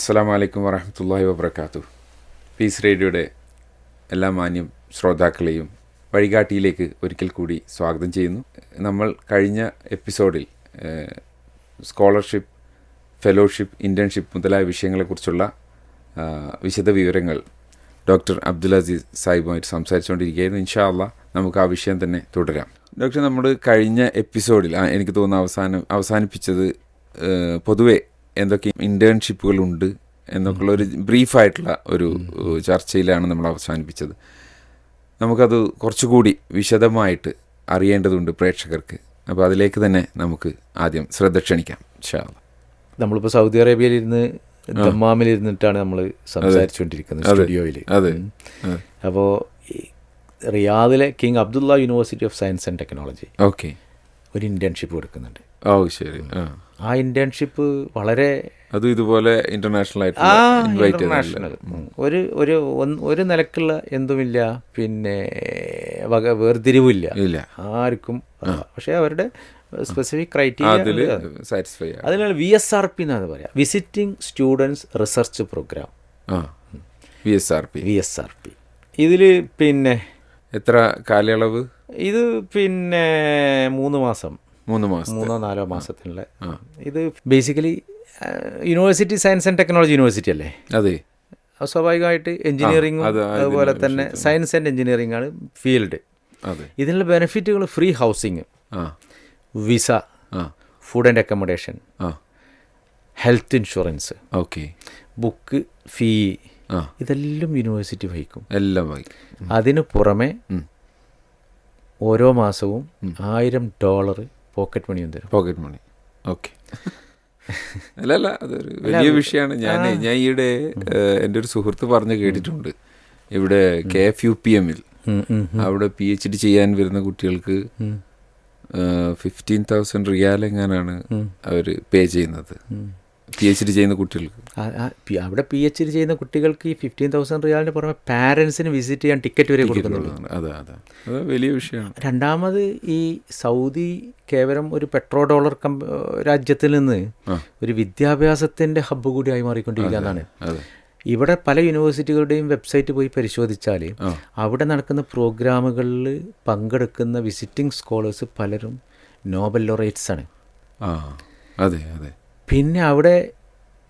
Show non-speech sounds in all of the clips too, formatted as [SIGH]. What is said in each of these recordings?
അസ്സാം വലൈക്കും വറഹമത്തല്ലാഹി വബർക്കാത്തു പീസ് റേഡിയോയുടെ എല്ലാ മാന്യം ശ്രോതാക്കളെയും വഴികാട്ടിയിലേക്ക് ഒരിക്കൽ കൂടി സ്വാഗതം ചെയ്യുന്നു. നമ്മൾ കഴിഞ്ഞ എപ്പിസോഡിൽ സ്കോളർഷിപ്പ് ഫെലോഷിപ്പ് ഇന്റേൺഷിപ്പ് മുതലായ വിഷയങ്ങളെക്കുറിച്ചുള്ള വിശദ വിവരങ്ങൾ ഡോക്ടർ അബ്ദുൽ അസീസ് സാഹിബുമായിട്ട് സംസാരിച്ചുകൊണ്ടിരിക്കുകയായിരുന്നു. ഇൻഷാ അള്ളാ നമുക്ക് ആ വിഷയം തന്നെ തുടരാം. ഡോക്ടർ നമ്മൾ കഴിഞ്ഞ എപ്പിസോഡിൽ എനിക്ക് തോന്നുന്നു അവസാനം അവസാനിപ്പിച്ചത് പൊതുവെ എന്തൊക്കെ ഇന്റേൺഷിപ്പുകളുണ്ട് എന്നൊക്കെയുള്ള ഒരു ബ്രീഫായിട്ടുള്ള ഒരു ചർച്ചയിലാണ് നമ്മൾ അവസാനിപ്പിച്ചത്. നമുക്കത് കുറച്ചുകൂടി വിശദമായിട്ട് അറിയേണ്ടതുണ്ട് പ്രേക്ഷകർക്ക്. അപ്പോൾ അതിലേക്ക് തന്നെ നമുക്ക് ആദ്യം ശ്രദ്ധ ക്ഷണിക്കാം. നമ്മളിപ്പോൾ സൗദി അറേബ്യയിൽ ഇരുന്ന് ദമ്മാമിൽ ഇരുന്നിട്ടാണ് നമ്മൾ സംസാരിച്ചുകൊണ്ടിരിക്കുന്നത് സ്റ്റുഡിയോയിൽ. അപ്പോൾ റിയാദിലെ king Abdullah university of science and technology okay. ഒരു ഇന്റേൺഷിപ്പ് കൊടുക്കുന്നുണ്ട്. ഓ ശരി. ആ ഇന്റേൺഷിപ്പ് വളരെ അത് ഇതുപോലെ ഇന്റർനാഷണൽ ആയിട്ട് ഇന്റർനാഷണൽ ഒരു ഒരു ഒരു നിലക്കുള്ള എന്തുമില്ല പിന്നെ വക വേർതിരിവില്ല. ഇല്ല. ആർക്കും. പക്ഷേ അവരുടെ specific criteria satisfy V S R P എന്നാണ് പറയാം visiting students research program V S R P V S R P ഇതിൽ പിന്നെ എത്ര കാലയളവ്? ഇത് പിന്നെ മൂന്ന് മാസം. മൂന്ന് മാസം മൂന്നോ നാലോ മാസത്തിനുള്ള ഇത് basically university science and technology university അല്ലേ? അതെ. സ്വാഭാവികമായിട്ട് എഞ്ചിനീയറിംഗും അത് അതുപോലെ തന്നെ സയൻസ് ആൻഡ് എഞ്ചിനീയറിംഗ് ആണ് ഫീൽഡ് ഇതിനുള്ള ബെനിഫിറ്റുകൾ ഫ്രീ ഹൗസിങ് ആ. വിസ ആ. ഫുഡ് ആൻഡ് അക്കോമഡേഷൻ ആ. Health insurance okay. Book fee ആ. ഇതെല്ലാം യൂണിവേഴ്സിറ്റി വഹിക്കും. എല്ലാം വഹിക്കും. അതിന് പുറമെ ഓരോ മാസവും ആയിരം ഡോളർ പോക്കറ്റ് മണിയും തരും പോക്കറ്റ് മണി. ഓക്കെ. അല്ല അല്ല അതൊരു വലിയ വിഷയമാണ് ഞാൻ ഞാൻ ഈയിടെ എന്റെ ഒരു സുഹൃത്ത് പറഞ്ഞ് കേട്ടിട്ടുണ്ട്. ഇവിടെ കെ എഫ് യു പി എമ്മിൽ അവിടെ പി എച്ച് ഡി ചെയ്യാൻ വരുന്ന കുട്ടികൾക്ക്. ഫിഫ്റ്റീൻ തൗസൻഡ് റിയാൽ എങ്ങാനാണ് അവർ പേ ചെയ്യുന്നത്. പി എച്ച് ഡി ചെയ്യുന്ന കുട്ടികൾക്ക്. അവിടെ പി എച്ച് ഡി ചെയ്യുന്ന കുട്ടികൾക്ക് ഈ ഫിഫ്റ്റീൻ തൗസൻഡ് റിയാലിന് പുറമെ പാരൻസിന് വിസിറ്റ് ചെയ്യാൻ ടിക്കറ്റ് വരെ കൊടുക്കുന്നുള്ളൂ. അതെ അതെ. അത് വലിയ വിഷയമാണ്. രണ്ടാമത് ഈ സൗദി കേവലം ഒരു പെട്രോ ഡോളർ കമ്പ രാജ്യത്തിൽ നിന്ന് ഒരു വിദ്യാഭ്യാസത്തിന്റെ ഹബ്ബ് കൂടിയായി മാറിക്കൊണ്ടിരിക്കുക എന്നാണ്. ഇവിടെ പല യൂണിവേഴ്സിറ്റികളുടെയും വെബ്സൈറ്റ് പോയി പരിശോധിച്ചാൽ അവിടെ നടക്കുന്ന പ്രോഗ്രാമുകളിൽ പങ്കെടുക്കുന്ന വിസിറ്റിംഗ് സ്കോളേഴ്സ് പലരും നോബൽ ലൊറേറ്റ്സ് ആണ്. അതെ അതെ. പിന്നെ അവിടെ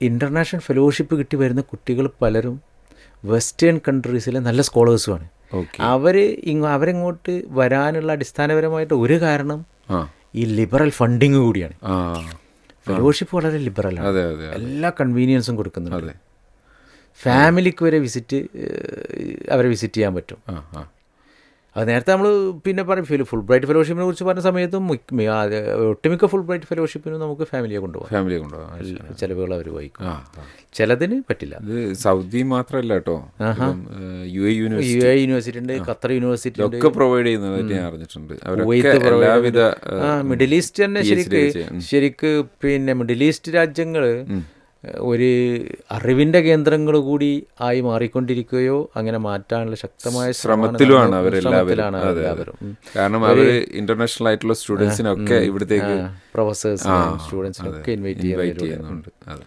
ഇന്റർനാഷണൽ ഫെലോഷിപ്പ് കിട്ടി വരുന്ന കുട്ടികൾ പലരും വെസ്റ്റേൺ കൺട്രീസിലെ നല്ല സ്കോളേഴ്സുമാണ് അവർ ഇങ്ങ അവരിങ്ങോട്ട് വരാനുള്ള അടിസ്ഥാനപരമായിട്ട് ഒരു കാരണം ഈ ലിബറൽ ഫണ്ടിങ് കൂടിയാണ്. ഫെലോഷിപ്പ് വളരെ ലിബറലാണ് എല്ലാ കൺവീനിയൻസും കൊടുക്കുന്നുണ്ട്. ഫാമിലിക്ക് വരെ വിസിറ്റ് അവരെ വിസിറ്റ് ചെയ്യാൻ പറ്റും. അത് നേരത്തെ നമ്മൾ പിന്നെ പറയും ഫിൽ ഫുൾ ബ്രൈറ്റ് ഫെലോഷിപ്പിനെ കുറിച്ച് പറഞ്ഞ സമയത്തും മിക്ക- ഒട്ടുമിക്ക ഫുൾ ബ്രൈറ്റ് ഫെലോഷിപ്പിനും നമുക്ക് ഫാമിലിയെ കൊണ്ടുപോകാം. ഫാമിലിയെ കൊണ്ടുപോകാം. ചിലവുകൾ അവർ വഹിക്കും. ചിലതിന് പറ്റില്ല. ഇത് സൗദി മാത്രമല്ല കേട്ടോ. U A university. U A university ഉണ്ട് ഖത്തർ യൂണിവേഴ്സിറ്റി ഒക്കെ പ്രൊവൈഡ് ചെയ്യുന്നതായിട്ട് ഞാൻ അറിഞ്ഞിട്ടുണ്ട്. എല്ലാവിധ മിഡിൽ ഈസ്റ്റ് തന്നെ ശരിക്ക് ശരിക്ക് പിന്നെ മിഡിൽ ഈസ്റ്റ് രാജ്യങ്ങൾ ഒരു അറിവിന്റെ കേന്ദ്രങ്ങൾ കൂടി ആയി മാറിക്കൊണ്ടിരിക്കുകയോ അങ്ങനെ മാറ്റാനുള്ള ശക്തമായ ശ്രമത്തിലുമാണ് അവരെല്ലാവരും. കാരണം അവർ ഇന്റർനാഷണൽ ആയിട്ടുള്ള സ്റ്റുഡൻസിനൊക്കെ ഇവിടത്തേക്ക് പ്രൊഫസേഴ്സ് സ്റ്റുഡൻസിനൊക്കെ ഇൻവൈറ്റ് ഇൻവൈറ്റ് ചെയ്യുന്ന ചെയ്യുന്നുണ്ട്.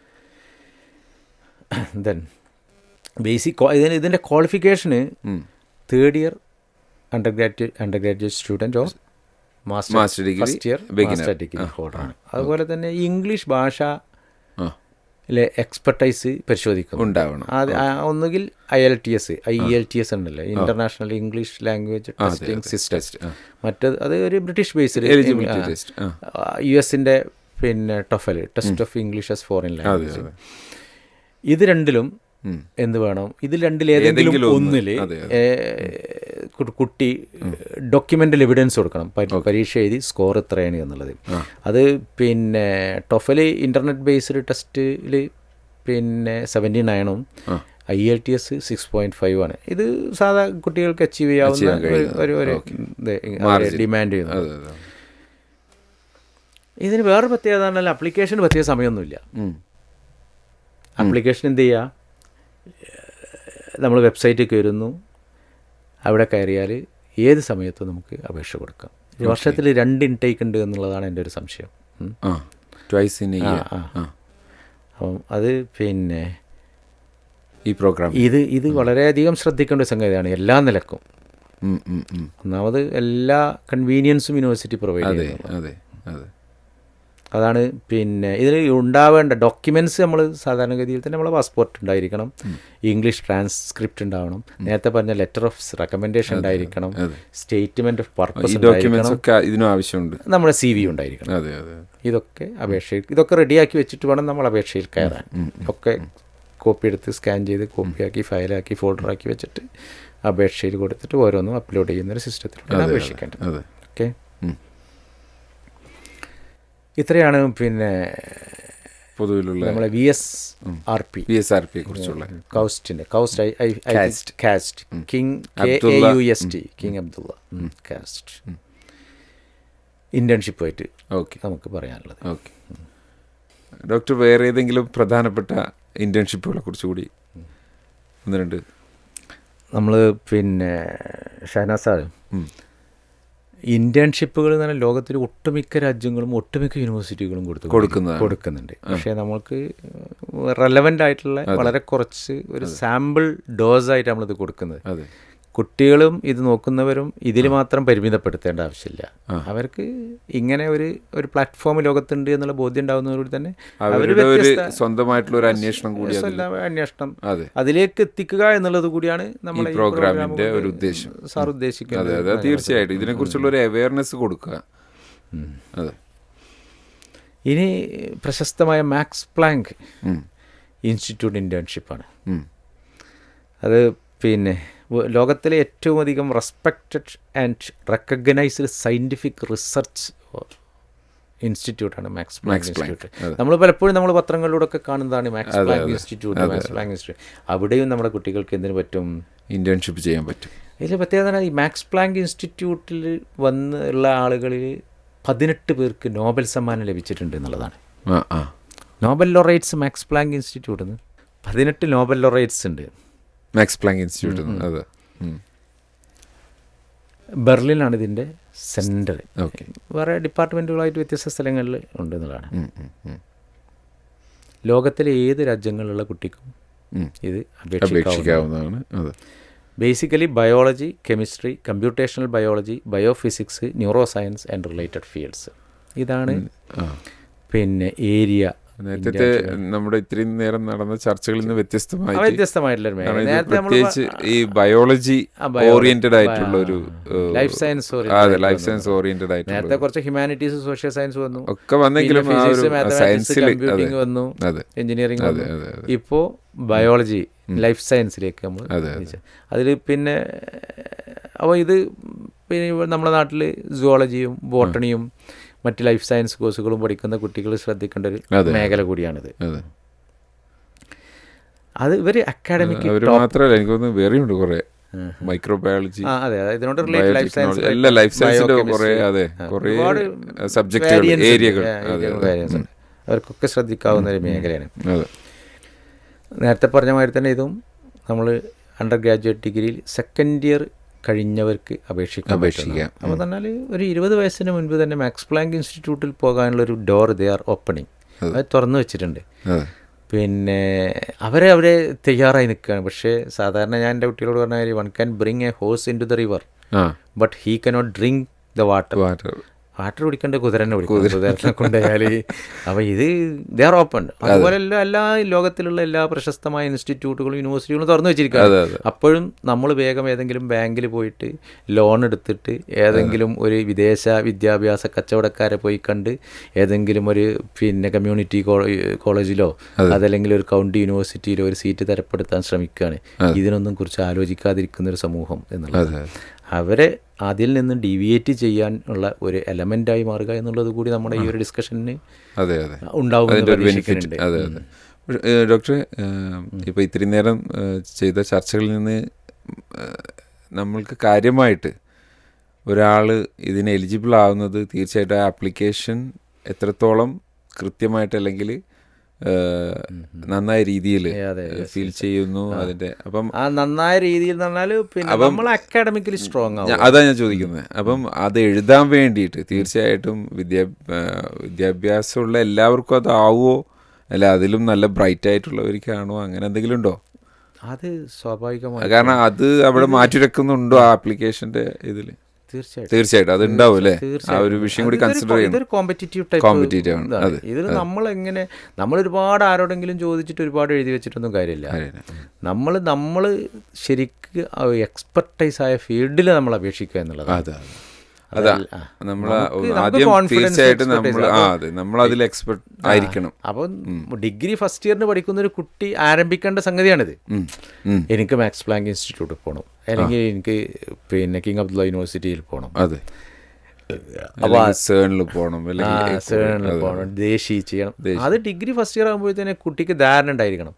ദെൻ ബേസിക് ഇതിന് ഇതിന്റെ qualification third year undergraduate undergraduate student or master degree first year. Master degree ഹോൾഡറാണ് അതുപോലെ തന്നെ ഇംഗ്ലീഷ് ഭാഷ എക്സ്പെർട്ടൈസ് പരിശോധിക്കും. ഉണ്ടാവണം. ഒന്നുകിൽ I L T S I L T S ഉണ്ടല്ലോ. International English language testing system മറ്റത് അത് ഒരു ബ്രിട്ടീഷ് ബേസ്ഡ് യു എസിന്റെ പിന്നെ TOEFL test of English as foreign language ഇത് രണ്ടിലും എന്ത് വേണം? ഇതിൽ രണ്ടിൽ ഏതെങ്കിലും കുട്ടി ഡോക്യുമെന്റൽ എവിഡൻസ് കൊടുക്കണം. പരീക്ഷ എഴുതി സ്കോർ എത്രയാണ് എന്നുള്ളത്. അത് പിന്നെ ടൊഫൽ ഇന്റർനെറ്റ് ബേസ്ഡ് ടെസ്റ്റിൽ പിന്നെ seventy നയണും I L T S six point five ആണ്. ഇത് സാധാ കുട്ടികൾക്ക് അച്ചീവ് ചെയ്യാവുന്ന ഒരു- ഒരു ഡിമാൻഡ് ചെയ്യുന്നു ഇതിന് വേറെ പ്രത്യേകത പറഞ്ഞാൽ അപ്ലിക്കേഷന് പ്രത്യേക സമയമൊന്നുമില്ല. അപ്ലിക്കേഷൻ എന്ത് ചെയ്യുക നമ്മൾ വെബ്സൈറ്റിൽ കയറുന്നു അവിടെ കയറിയാൽ ഏത് സമയത്തും നമുക്ക് അപേക്ഷ കൊടുക്കാം. വർഷത്തിൽ രണ്ട് ഇൻടേക്ക് ഉണ്ട് എന്നുള്ളതാണ് എന്റെ ഒരു സംശയം. Twice in. അപ്പം അത് പിന്നെ ഈ പ്രോഗ്രാം ഇത് ഇത് വളരെയധികം ശ്രദ്ധിക്കേണ്ട ഒരു സംഗതിയാണ് എല്ലാ നിലക്കും. ഒന്നാമത് എല്ലാ കൺവീനിയൻസും യൂണിവേഴ്സിറ്റി പ്രൊവൈഡ് അതെ ചെയ്യുന്നു അതെ അതെ. അതാണ് പിന്നെ ഇതിൽ ഉണ്ടാവേണ്ട ഡോക്യുമെന്റ്സ് നമ്മൾ സാധാരണഗതിയിൽ തന്നെ നമ്മളെ പാസ്പോർട്ട് ഉണ്ടായിരിക്കണം. ഇംഗ്ലീഷ് ട്രാൻസ്ക്രിപ്റ്റ് ഉണ്ടാവണം. നേരത്തെ പറഞ്ഞ ലെറ്റർ ഓഫ് റെക്കമെൻഡേഷൻ ഉണ്ടായിരിക്കണം. സ്റ്റേറ്റ്മെന്റ് ഓഫ് പർപ്പസ് ഇതിനും ആവശ്യമുണ്ട്. നമ്മുടെ സി വി ഉണ്ടായിരിക്കണം. അതെ അതെ ഇതൊക്കെ അപേക്ഷയിൽ ഇതൊക്കെ റെഡിയാക്കി വെച്ചിട്ട് വേണം നമ്മൾ അപേക്ഷയിൽ കയറാൻ. ഒക്കെ കോപ്പി എടുത്ത് സ്കാൻ ചെയ്ത് കോപ്പിയാക്കി ഫയലാക്കി ഫോൾഡറാക്കി വെച്ചിട്ട് അപേക്ഷയിൽ കൊടുത്തിട്ട് ഓരോന്നും അപ്ലോഡ് ചെയ്യുന്ന ഒരു സിസ്റ്റത്തിലൂടെ അപേക്ഷിക്കേണ്ടത്. ഓക്കെ. ഇത്രയാണ് പിന്നെ പൊതുവിലുള്ള നമ്മളെ V S R P V S R പിയെ കുറിച്ചുള്ള കൗസ്റ്റിന്റെ KAUST. KAUST king K. U S T king Abdullah KAUST ഇന്റേൺഷിപ്പായിട്ട് okay നമുക്ക് പറയാനുള്ളത്. ഓക്കെ ഡോക്ടർ വേറെ ഏതെങ്കിലും പ്രധാനപ്പെട്ട ഇന്റേൺഷിപ്പുകളെ കുറിച്ച് കൂടി ഒന്ന് രണ്ട്. നമ്മൾ പിന്നെ ഷഹനാസ് സാറ്. ഇന്റേൺഷിപ്പുകൾ എന്ന് പറഞ്ഞാൽ ലോകത്തിലെ ഒട്ടുമിക്ക രാജ്യങ്ങളും ഒട്ടുമിക്ക യൂണിവേഴ്സിറ്റികളും കൊടുത്തു കൊടുക്കുന്നു കൊടുക്കുന്നുണ്ട്. പക്ഷേ നമ്മൾക്ക് റെലവന്റ് ആയിട്ടുള്ള വളരെ കുറച്ച് ഒരു സാമ്പിൾ ഡോസ് ആയിട്ട് നമ്മളിത് കൊടുക്കുന്നത്. കുട്ടികളും ഇത് നോക്കുന്നവരും ഇതിൽ മാത്രം പരിമിതപ്പെടുത്തേണ്ട ആവശ്യമില്ല. അവർക്ക് ഇങ്ങനെ ഒരു ഒരു പ്ലാറ്റ്ഫോം ലോകത്തുണ്ട് എന്നുള്ള ബോധ്യം ഉണ്ടാകുന്നതോടുകൂടി തന്നെ അവർ അവരുടെ ഒരു സ്വന്തമായിട്ടുള്ള ഒരു അന്വേഷണം കൂടി അന്വേഷണം അതിലേക്ക് എത്തിക്കുക എന്നുള്ളത് കൂടിയാണ് നമ്മൾ പ്രോഗ്രാമിന്റെ ഒരു ഉദ്ദേശം. സാർ ഉദ്ദേശിക്കുന്നത്. തീർച്ചയായിട്ടും. ഇതിനെക്കുറിച്ചുള്ള ഒരു അവയർനെസ് കൊടുക്കുക. അതെ. ഇനി പ്രശസ്തമായ മാക്സ് പ്ലാങ്ക് ഇൻസ്റ്റിറ്റ്യൂട്ട് ഇന്റേൺഷിപ്പാണ്. അത് പിന്നെ ലോകത്തിലെ ഏറ്റവും അധികം respected and recognised scientific research ഇൻസ്റ്റിറ്റ്യൂട്ടാണ് Max Planck institute നമ്മൾ പലപ്പോഴും നമ്മൾ പത്രങ്ങളിലൂടെ ഒക്കെ കാണുന്നതാണ് Max Planck institute Max Planck institute അവിടെയും നമ്മുടെ കുട്ടികൾക്ക് എന്തിനു പറ്റും? ഇന്റേൺഷിപ്പ് ചെയ്യാൻ പറ്റും. ഇതിൽ പ്രത്യേകത ഈ മാക്സ് പ്ലാങ്ക് ഇൻസ്റ്റിറ്റ്യൂട്ടിൽ വന്നുള്ള ആളുകളിൽ പതിനെട്ട് പേർക്ക് നോബൽ സമ്മാനം ലഭിച്ചിട്ടുണ്ട് എന്നുള്ളതാണ്. നോബൽ ലൊറേറ്റ്സ് മാക്സ് പ്ലാങ്ക് ഇൻസ്റ്റിറ്റ്യൂട്ടിൽ നിന്ന് പതിനെട്ട് നോബൽ ലൊറേറ്റ്സ് ഉണ്ട്. മാക്സ് പ്ലാങ്ക് ഇൻസ്റ്റിറ്റ്യൂട്ട് അതെ. ഉം. ബെർലിനാണ് ഇതിന്റെ സെന്റർ. ഓക്കെ. വേറെ ഡിപ്പാർട്ട്മെന്റുകളായിട്ട് വ്യത്യസ്ത സ്ഥലങ്ങളിൽ ഉണ്ട് എന്നുള്ളതാണ്. ലോകത്തിലെ ഏത് രാജ്യങ്ങളിലുള്ള കുട്ടിക്കും ഇത് അപേക്ഷിക്കാവുന്ന അപേക്ഷിക്കാവുന്നതാണ് അതെ. Basically biology chemistry computational biology biophysics neuro science and related fields ഇതാണ് പിന്നെ ഏരിയ നേരത്തെ നമ്മുടെ ഇത്രയും നേരം നടന്ന ചർച്ചകളിൽ നിന്ന് വ്യത്യസ്തമായി പ്രത്യേകിച്ച് ഈ ബയോളജി ഓറിയന്റഡ് ആയിട്ടുള്ള ഒരു ലൈഫ് സയൻസ് അതെ ലൈഫ് സയൻസ് ഓറിയന്റഡ് ആയിട്ടുള്ള നേരത്തെ കുറച്ച് ഹ്യൂമാനിറ്റീസ് സോഷ്യൽ സയൻസ് വന്നു. ഒക്കെ വന്നെങ്കിലും സയൻസിൽ വന്നു എഞ്ചിനീയറിംഗ് ഇപ്പോ ബയോളജി ലൈഫ് സയൻസിലേക്ക് നമ്മൾ അതെ, അതിൽ പിന്നെ അപ്പോൾ ഇത് പിന്നെ നമ്മുടെ നാട്ടിൽ സുവോളജിയും ബോട്ടണിയും മറ്റ് ലൈഫ് സയൻസ് കോഴ്സുകളും പഠിക്കുന്ന കുട്ടികൾ ശ്രദ്ധിക്കേണ്ട ഒരു. മേഖല കൂടിയാണിത്. അതെ. ഇവർ അക്കാഡമിക് മാത്രമല്ല എനിക്ക് തോന്നുന്നു വേറെയുണ്ട് കുറേ. ലൈഫ് സയൻസ് എല്ലാ ലൈഫ് സയൻസിന്റെ കുറേ അതെ കുറേ സബ്ജക്റ്റുകൾ ഏരിയകൾ. അവർക്കൊക്കെ ശ്രദ്ധിക്കാവുന്ന ഒരു മേഖലയാണ്. നേരത്തെ പറഞ്ഞ മാതിരി തന്നെ ഇതും നമ്മൾ അണ്ടർ ഗ്രാജുവേറ്റ് ഡിഗ്രിയിൽ സെക്കൻഡ് ഇയർ കഴിഞ്ഞവർക്ക് അപേക്ഷിക്കാൻ അപേക്ഷിക്കാം. അപ്പോൾ പറഞ്ഞാൽ ഒരു ഇരുപത് വയസ്സിന് മുൻപ് തന്നെ മാക്സ് പ്ലാങ്ക് ഇൻസ്റ്റിറ്റ്യൂട്ടിൽ പോകാനുള്ള ഒരു ഡോർ ദേ ആർ ഓപ്പണിങ് അത് തുറന്നു വെച്ചിട്ടുണ്ട്. പിന്നെ അവരെ അവരെ തയ്യാറായി നിൽക്കുകയാണ്. പക്ഷേ സാധാരണ ഞാൻ എന്റെ കുട്ടികളോട് പറഞ്ഞ കാര്യം one can bring a horse into the river but he cannot drink the water water water കുടിക്കേണ്ട കുതിരനെ കുടിക്കും കുതിരനെ കൊണ്ടുപോയാൽ അപ്പോൾ ഇത് ദേ ആർ ഓപ്പൺ അതുപോലെ എല്ലാ എല്ലാ ലോകത്തിലുള്ള എല്ലാ പ്രശസ്തമായ ഇൻസ്റ്റിറ്റ്യൂട്ടുകളും യൂണിവേഴ്സിറ്റികളും തുറന്നു വെച്ചിരിക്കുകയാണ്. അപ്പോഴും നമ്മൾ വേഗം ഏതെങ്കിലും ബാങ്കിൽ പോയിട്ട് ലോൺ എടുത്തിട്ട് ഏതെങ്കിലും ഒരു വിദേശ വിദ്യാഭ്യാസ കച്ചവടക്കാരെ പോയി കണ്ട് ഏതെങ്കിലും ഒരു പിന്നെ കമ്മ്യൂണിറ്റി കോളേജിലോ അതല്ലെങ്കിൽ ഒരു കൗണ്ടി യൂണിവേഴ്സിറ്റിയിലോ ഒരു സീറ്റ് തരപ്പെടുത്താൻ ശ്രമിക്കുകയാണ്. ഇതിനൊന്നും കുറിച്ച് ആലോചിക്കാതിരിക്കുന്ന ഒരു സമൂഹം എന്നുള്ളത്. അവരെ അതിൽ നിന്ന് ഡീവിയേറ്റ് ചെയ്യാൻ ഉള്ള ഒരു എലമെന്റായി മാറുക എന്നുള്ളത് കൂടി നമ്മുടെ ഈ ഒരു ഡിസ്കഷന് അതെ അതെ. ഉണ്ടാവും അതെ അതെ. ഡോക്ടറെ ഇപ്പോൾ ഇത്രയും നേരം ചെയ്ത ചർച്ചകളിൽ നിന്ന് നമ്മൾക്ക് കാര്യമായിട്ട് ഒരാൾ ഇതിന് എലിജിബിൾ ആവുന്നത് തീർച്ചയായിട്ടും ആ ആപ്ലിക്കേഷൻ എത്രത്തോളം കൃത്യമായിട്ട് അല്ലെങ്കിൽ നന്നായ രീതിയിൽ ഫീൽ ചെയ്യുന്നു അതിന്റെ. അപ്പം ആ നന്നായ രീതിയിൽ പറഞ്ഞാൽ പിന്നെ നമ്മൾ അക്കാഡമിക്കലി സ്ട്രോങ് ആവും അതാ ഞാൻ ചോദിക്കുന്നത് അപ്പം അത് എഴുതാൻ വേണ്ടിയിട്ട് തീർച്ചയായിട്ടും വിദ്യാ വിദ്യാഭ്യാസമുള്ള എല്ലാവർക്കും അതാവോ? അല്ല അതിലും നല്ല ബ്രൈറ്റ് ആയിട്ടുള്ളവർക്കാണോ അങ്ങനെ എന്തെങ്കിലും ഉണ്ടോ? അത് സ്വാഭാവികമായി കാരണം അത് അവിടെ മാറ്റിവെക്കുന്നുണ്ടോ ആ ആപ്ലിക്കേഷന്റെ ഇതിൽ? തീർച്ചയായിട്ടും. തീർച്ചയായിട്ടും. അത് ഉണ്ടാവും അല്ലേ ആ ഒരു വിഷയം കൂടി കൺസിഡർ ചെയ്യണം. കോമ്പറ്റീറ്റീവ് ടൈപ്പ് ആണ്. ഇതിൽ നമ്മൾ എങ്ങനെ നമ്മൾ ഒരുപാട് ആരോടെങ്കിലും ചോദിച്ചിട്ട് ഒരുപാട് എഴുതി വെച്ചിട്ടൊന്നും കാര്യമില്ല. നമ്മൾ നമ്മൾ ശരിക്ക് എക്സ്പെർട്ടൈസ് ആയ ഫീൽഡിൽ നമ്മൾ അപേക്ഷിക്കുക എന്നുള്ളത് അതെ നമ്മൾ ആദ്യം തീർച്ചയായിട്ടും നമ്മൾ അതെ നമ്മൾ അതിൽ എക്സ്പെർട്ട് ആയിരിക്കണം. അപ്പോൾ ഡിഗ്രി ഫസ്റ്റ് ഇയറിന് പഠിക്കുന്ന ഒരു കുട്ടി ആരംഭിക്കേണ്ട സംഗതിയാണിത്. എനിക്ക് മാക്സ് പ്ലാങ്ക് ഇൻസ്റ്റിറ്റ്യൂട്ടിൽ പോകണം അല്ലെങ്കിൽ എനിക്ക് പിന്നെ കിങ് അബ്ദുള്ള യൂണിവേഴ്സിറ്റിയിൽ പോകണം അതെ. സേണിൽ പോകണം സേണിൽ പോകണം ദേശീ ചെയ്യണം. അത് ഡിഗ്രി ഫസ്റ്റ് ഇയർ ആകുമ്പോഴത്തേനെ കുട്ടിക്ക് ധാരണ ഉണ്ടായിരിക്കണം.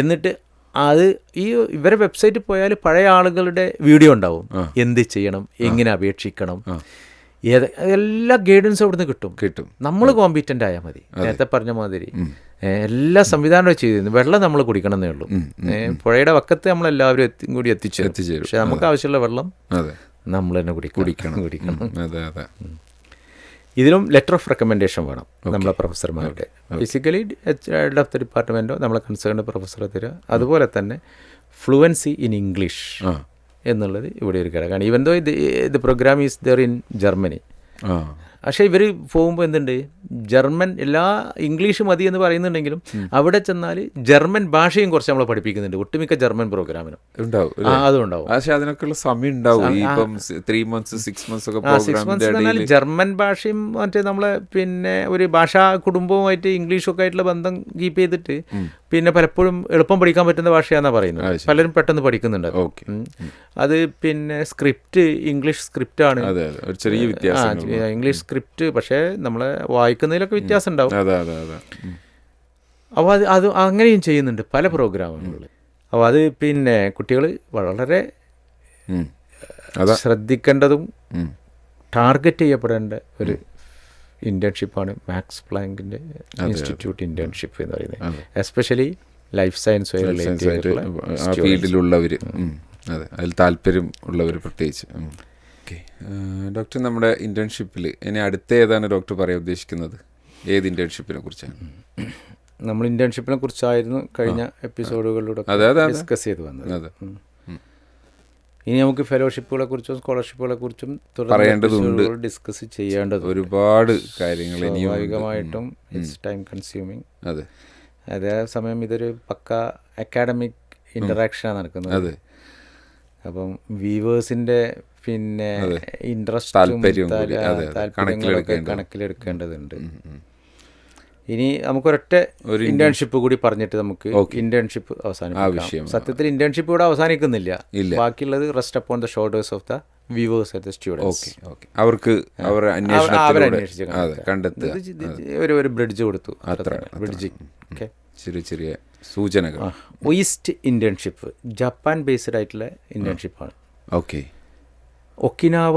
എന്നിട്ട് അത് ഈ ഇവരെ വെബ്സൈറ്റിൽ പോയാൽ പഴയ ആളുകളുടെ വീഡിയോ ഉണ്ടാവും. എന്ത് ചെയ്യണം എങ്ങനെ അപേക്ഷിക്കണം ഏത് എല്ലാ ഗൈഡൻസും അവിടുന്ന് കിട്ടും. കിട്ടും. നമ്മൾ കോമ്പീറ്റന്റ് ആയാൽ മതി. നേരത്തെ പറഞ്ഞ മാതിരി. എല്ലാ സംവിധാനവും ചെയ്തിരുന്നു. വെള്ളം നമ്മൾ കുടിക്കണം എന്നേ ഉള്ളൂ പുഴയുടെ വക്കത്ത് നമ്മളെല്ലാവരും എത്തി കൂടി എത്തിച്ചു. പക്ഷെ നമുക്ക് ആവശ്യമുള്ള വെള്ളം നമ്മൾ തന്നെ കുടിക്കണം. കുടിക്കണം. കുടിക്കണം. അതെ അതെ. ഇതിലും ലെറ്റർ ഓഫ് റെക്കമെൻഡേഷൻ വേണം നമ്മളെ പ്രൊഫസർമാരുടെ. ബേസിക്കലി ഹെഡ് ഓഫ് ദ ഡിപ്പാർട്ട്മെന്റോ നമ്മളെ കൺസേൺഡ് പ്രൊഫസറെ തരിക അതുപോലെ തന്നെ ഫ്ലുവൻസി ഇൻ ഇംഗ്ലീഷ് എന്നുള്ളത് ഇവിടെ ഒരു ഘടകമാണ്. ഈവൻ ദോ ഇത് the program is there in Germany പക്ഷേ ഇവർ പോകുമ്പോൾ എന്തുണ്ട്? ജർമ്മൻ എല്ലാ ഇംഗ്ലീഷ് മതി എന്ന് പറയുന്നുണ്ടെങ്കിലും അവിടെ ചെന്നാൽ ജർമ്മൻ ഭാഷയും കുറച്ച് നമ്മളെ പഠിപ്പിക്കുന്നുണ്ട്. ഒട്ടുമിക്ക ജർമ്മൻ പ്രോഗ്രാമിനും. ഉണ്ടാവും ആ അതും ഉണ്ടാവും പക്ഷെ അതിനൊക്കെയുള്ള സമയം ഉണ്ടാവും. ത്രീ മന്ത്സ് സിക്സ് മന്ത്സ് ഒക്കെ സിക്സ് മന്ത്സ് ജർമ്മൻ ഭാഷയും മറ്റേ നമ്മളെ പിന്നെ ഒരു ഭാഷാ കുടുംബവുമായിട്ട് ഇംഗ്ലീഷൊക്കെ ആയിട്ടുള്ള ബന്ധം കീപ്പ് ചെയ്തിട്ട് പിന്നെ പലപ്പോഴും എളുപ്പം പഠിക്കാൻ പറ്റുന്ന ഭാഷയാന്നാ പറയുന്നത്. പലരും പെട്ടെന്ന് പഠിക്കുന്നുണ്ട് അത്. പിന്നെ സ്ക്രിപ്റ്റ് ഇംഗ്ലീഷ് സ്ക്രിപ്റ്റ് ചെറിയ ഇംഗ്ലീഷ് സ്ക്രിപ്റ്റ് പക്ഷേ നമ്മളെ വായിക്കുന്നതിലൊക്കെ വ്യത്യാസം ഉണ്ടാവും. അപ്പോൾ അത് അത് അങ്ങനെയും ചെയ്യുന്നുണ്ട് പല പ്രോഗ്രാമുകളിൽ. അപ്പോൾ അത് പിന്നെ കുട്ടികൾ വളരെ. ശ്രദ്ധിക്കേണ്ടതും ടാർഗറ്റ് ചെയ്യപ്പെടേണ്ട ഒരു ഇന്റേൺഷിപ്പാണ് മാക്സ് പ്ലാങ്കിന്റെ ഇൻസ്റ്റിറ്റ്യൂട്ട് ഇന്റേൺഷിപ്പ് എന്ന് പറയുന്നത്. എസ്പെഷ്യലി ലൈഫ് സയൻസ് ഫീൽഡിലുള്ളവർ അതെ. അതിൽ താല്പര്യം ഉള്ളവർ പ്രത്യേകിച്ച്. ഓക്കെ. ഡോക്ടർ നമ്മുടെ ഇന്റേൺഷിപ്പിൽ ഇനി അടുത്ത ഏതാണ് ഡോക്ടർ പറയാൻ ഉദ്ദേശിക്കുന്നത്? ഏത് ഇന്റേൺഷിപ്പിനെ കുറിച്ചാണ്? നമ്മൾ ഇന്റേൺഷിപ്പിനെ കുറിച്ചായിരുന്നു കഴിഞ്ഞ എപ്പിസോഡുകളിലൂടെ. ഡിസ്കസ് ചെയ്ത് വന്നത്. ഇനി നമുക്ക് ഫെലോഷിപ്പുകളെ കുറിച്ചും സ്കോളർഷിപ്പുകളെ കുറിച്ചും പറയേണ്ടതുണ്ട്. ഡിസ്കസ് ചെയ്യേണ്ടത് ഒരുപാട് കാര്യങ്ങൾ. സ്വാഭാവികമായിട്ടും ഇറ്റ്സ് ടൈം കൺസ്യൂമിങ് അതെ. അതേസമയം ഇതൊരു പക്ക അക്കാഡമിക് ഇന്ററാക്ഷനാണ് നടക്കുന്നത്. അപ്പം വ്യൂവേഴ്സിന്റെ പിന്നെ ഇൻട്രസ്റ്റ്. താല്പര്യങ്ങളൊക്കെ. കണക്കിലെടുക്കേണ്ടതുണ്ട്. ഇനി നമുക്ക് നമുക്കൊരൊറ്റ ഒരു ഇന്റേൺഷിപ്പ് കൂടി പറഞ്ഞിട്ട് നമുക്ക് ഇന്റേൺഷിപ്പ് അവസാനിപ്പിക്കാം. സത്യത്തിൽ ഇന്റേൺഷിപ്പ് ഇവിടെ അവസാനിക്കുന്നില്ല. ബാക്കിയുള്ളത് rest upon the shoulders of the viewers and the students അവർക്ക് ഒരു ഒരു ബ്രിഡ്ജ് കൊടുത്തു. ബ്രിഡ്ജിങ് ഓക്കെ ചെറിയ ചെറിയ സൂചനകൾ. ഒയിസ്റ്റ് ഇന്റേൺഷിപ്പ് ജപ്പാൻ ബേസ്ഡ് ആയിട്ടുള്ള ഇന്റേൺഷിപ്പാണ് okay. Okinawa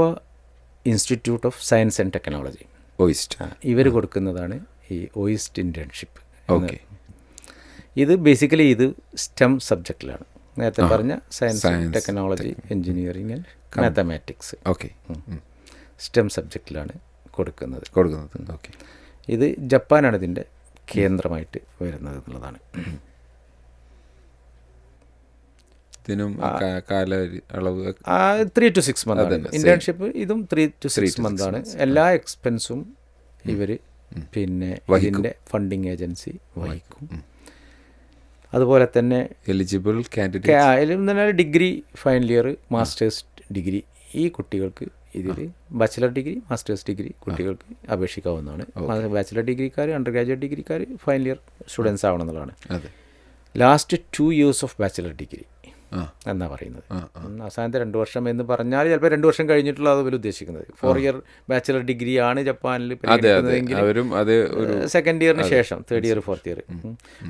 institute of science and technology. OIST ഇവർ കൊടുക്കുന്നതാണ് ഈ ഓയിസ്റ്റ് ഇന്റേൺഷിപ്പ് ഓക്കെ ഇത് ബേസിക്കലി ഇത് സ്റ്റെം സബ്ജക്റ്റിലാണ് നേരത്തെ പറഞ്ഞ science technology engineering and mathematics okay STEM സബ്ജക്റ്റിലാണ് കൊടുക്കുന്നത്. കൊടുക്കുന്നത്. ഓക്കെ ഇത് ജപ്പാനാണ് ഇതിന്റെ കേന്ദ്രമായിട്ട് വരുന്നത് എന്നുള്ളതാണ്. ഇതിനും കാല അളവ് three to six month internship ഇതും ത്രീ ടു സിക്സ് മന്ത് ആണ്. എല്ലാ എക്സ്പെൻസും ഇവർ പിന്നെ ഇതിന്റെ ഫണ്ടിങ് ഏജൻസി വഹിക്കും. അതുപോലെ തന്നെ eligible candidate degree final year masters degree ഈ കുട്ടികൾക്ക് ഇതിൽ ബാച്ചിലർ ഡിഗ്രി മാസ്റ്റേഴ്സ് ഡിഗ്രി കുട്ടികൾക്ക് അപേക്ഷിക്കാവുന്നതാണ്. ബാച്ചിലർ ഡിഗ്രിക്കാർ അണ്ടർ ഗ്രാജുവേറ്റ് ഡിഗ്രിക്കാർ ഫൈനൽ ഇയർ സ്റ്റുഡൻസ് ആവണം എന്നുള്ളതാണ്. Last two years of bachelor degree എന്നാ പറയുന്നത്. അവസാനത്തെ രണ്ട് വർഷം എന്ന് പറഞ്ഞാൽ ചിലപ്പോൾ രണ്ട് വർഷം കഴിഞ്ഞിട്ടുള്ള അതുപോലെ ഉദ്ദേശിക്കുന്നത് ഫോർ ഇയർ ബാച്ചിലർ ഡിഗ്രി ആണ് ജപ്പാനിൽ സെക്കൻഡ് ഇയറിന് ശേഷം തേർഡ് ഇയർ ഫോർത്ത് ഇയർ